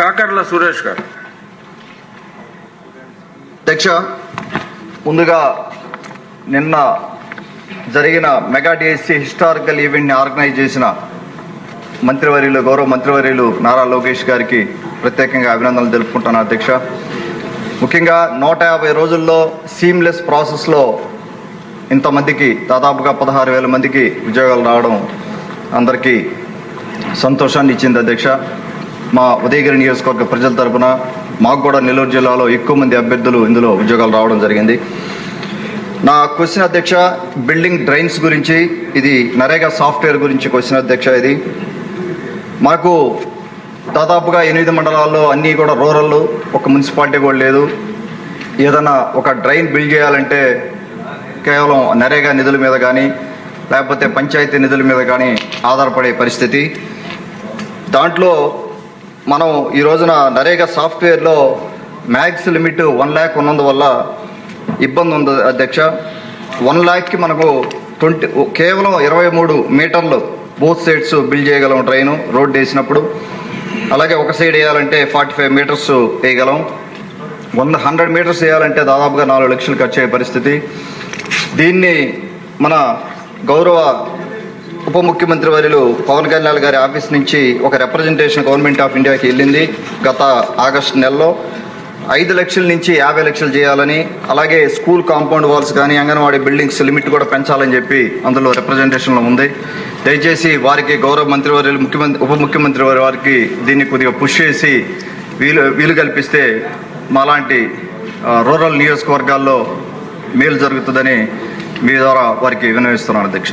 కాకర్ల సురేష్ గారు. అధ్యక్ష ముందుగా నిన్న జరిగిన మెగా డిఎస్సీ హిస్టారికల్ ఈవెంట్ని ఆర్గనైజ్ చేసిన మంత్రివర్యులు గౌరవ మంత్రివర్యులు నారా లోకేష్ గారికి ప్రత్యేకంగా అభినందనలు తెలుపుకుంటాను అధ్యక్ష. ముఖ్యంగా నూట యాభై రోజుల్లో సీమ్లెస్ ప్రాసెస్లో ఇంతమందికి దాదాపుగా పదహారు వేల మందికి ఉద్యోగాలు రావడం అందరికీ సంతోషాన్ని ఇచ్చింది అధ్యక్ష. మా ఉదయగిరి నియోజకవర్గ ప్రజల తరపున మాకు కూడా నెల్లూరు జిల్లాలో ఎక్కువ మంది అభ్యర్థులు ఇందులో ఉద్యోగాలు రావడం జరిగింది. నా క్వశ్చన్ అధ్యక్ష బిల్డింగ్ డ్రైన్స్ గురించి ఇది నరేగా సాఫ్ట్వేర్ గురించి క్వశ్చన్ అధ్యక్ష ఇది. మాకు దాదాపుగా ఎనిమిది మండలాల్లో అన్నీ కూడా రూరల్ ఒక మున్సిపాలిటీ కూడా లేదు. ఏదైనా ఒక డ్రైన్ బిల్డ్ చేయాలంటే కేవలం నరేగా నిధుల మీద కానీ లేకపోతే పంచాయతీ నిధుల మీద కానీ ఆధారపడే పరిస్థితి. దాంట్లో మనం ఈ రోజున నరేగా సాఫ్ట్వేర్లో మ్యాక్స్ లిమిట్ వన్ ల్యాక్ ఉన్నందువల్ల ఇబ్బంది ఉంది అధ్యక్ష. వన్ ల్యాక్కి మనకు ట్వంటీ కేవలం ఇరవై మూడు మీటర్లు బోత్ సైడ్స్ బిల్డ్ చేయగలం ట్రైన్ రోడ్డు వేసినప్పుడు. అలాగే ఒక సైడ్ వేయాలంటే ఫార్టీ ఫైవ్ మీటర్స్ వేయగలం. వంద హండ్రెడ్ మీటర్స్ వేయాలంటే దాదాపుగా నాలుగు లక్షలు ఖర్చు అయ్యే పరిస్థితి. దీన్ని మన గౌరవ ఉప ముఖ్యమంత్రి వర్యులు పవన్ కళ్యాణ్ గారి ఆఫీస్ నుంచి ఒక రిప్రజెంటేషన్ గవర్నమెంట్ ఆఫ్ ఇండియాకి వెళ్ళింది గత ఆగస్టు నెలలో. ఐదు లక్షల నుంచి యాభై లక్షలు చేయాలని అలాగే స్కూల్ కాంపౌండ్ వాల్స్ కానీ అంగన్వాడీ బిల్డింగ్స్ లిమిట్ కూడా పెంచాలని చెప్పి అందులో రిప్రజెంటేషన్లో ఉంది. దయచేసి వారికి గౌరవ మంత్రివర్యులు ముఖ్యమంత్రి ఉప ముఖ్యమంత్రి వారి వారికి దీన్ని కొద్దిగా పుష్ చేసి వీలు వీలు కల్పిస్తే మాలాంటి రూరల్ నియోజకవర్గాల్లో మేలు జరుగుతుందని మీ ద్వారా వారికి వినవిస్తున్నాను అధ్యక్ష.